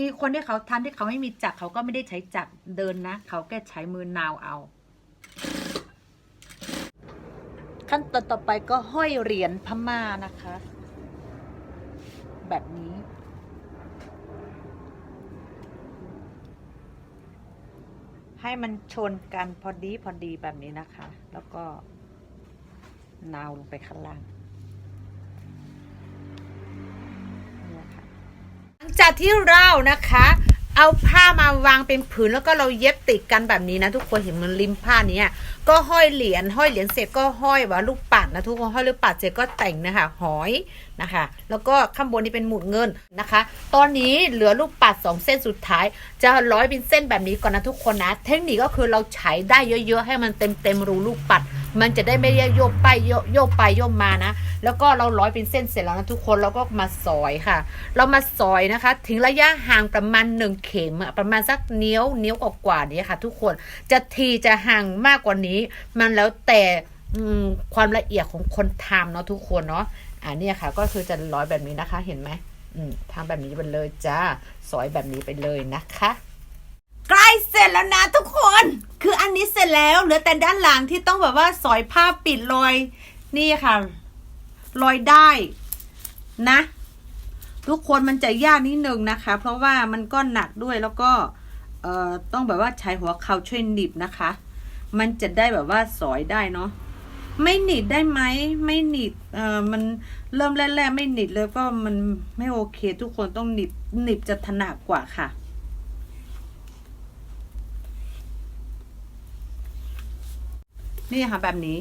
มีคนที่เขาทำที่เขาไม่มีจักรเขาก็ไม่ได้ใช้จักรเดินนะ เขาแค่ใช้มือนาวเอา ขั้นตอนต่อไปก็ห้อยเหรียญพม่านะคะ แบบนี้ ให้มันชนกันพอดีพอดีแบบนี้นะคะ แล้วก็นาวลงไปข้างล่างเนี่ยค่ะ หลัง จากที่เรานะคะ เอาผ้ามาวางเป็นผืนแล้วก็เราเย็บติดกันแบบนี้นะ ทุกคนเห็นมันริมผ้านี้ก็ห้อยเหรียญห้อยเหรียญเสร็จก็ห้อยว่าลูกปัดนะทุกคนห้อยลูกปัดเสร็จก็แต่งนะคะหอยนะคะ แล้วก็ข้างบนนี้เป็นหมุดเงินนะคะ ตอนนี้เหลือลูกปัดสองเส้นสุดท้าย จะร้อยเป็นเส้นแบบนี้ก่อนนะทุกคนนะ เทคนิคก็คือเราใช้ได้เยอะๆ ให้มันเต็มเต็มๆรูลูกปัด มันจะได้ไม่ได้โยกไปโยกโยกไปโยกมานะ แล้วก็เราร้อยเป็นเส้นเสร็จแล้วนะทุกคนเราก็มาซอยค่ะ เรามาซอยนะคะ ถึงระยะห่างประมาณหนึ่งเข็มประมาณสักนิ้วนิ้วกว่านี้ค่ะ ทุกคนจะทีจะห่างมากกว่านี้ มันแล้วแต่ความละเอียดของคนทำเนาะทุกคนเนาะอ่าเนี่ยค่ะ ก็คือจะร้อยแบบนี้นะคะ เห็นไหมอืมทำแบบนี้ไปเลยจ้าซอยแบบนี้ไปเลยนะคะ ใกล้เสร็จแล้วนะทุกคน คืออันนี้เสร็จแล้วเหลือแต่ด้านหลังที่ต้องแบบว่าสอยผ้าปิดรอยนี่ค่ะรอยได้นะ ทุกคนมันจะยากนิดนึงนะคะ เพราะว่ามันก็หนักด้วยแล้วก็เอ่อต้องแบบว่าใช้หัวเข่าช่วยหนีบนะคะ มันจะได้แบบว่าสอยได้เนาะไม่หนีบได้ไหมไม่หนีบเอ่อมันเริ่มแรกๆไม่หนีบเลยก็มันไม่โอเค ทุกคนต้องหนีบหนีบจะถนัดกว่าค่ะ นี่ค่ะแบบนี้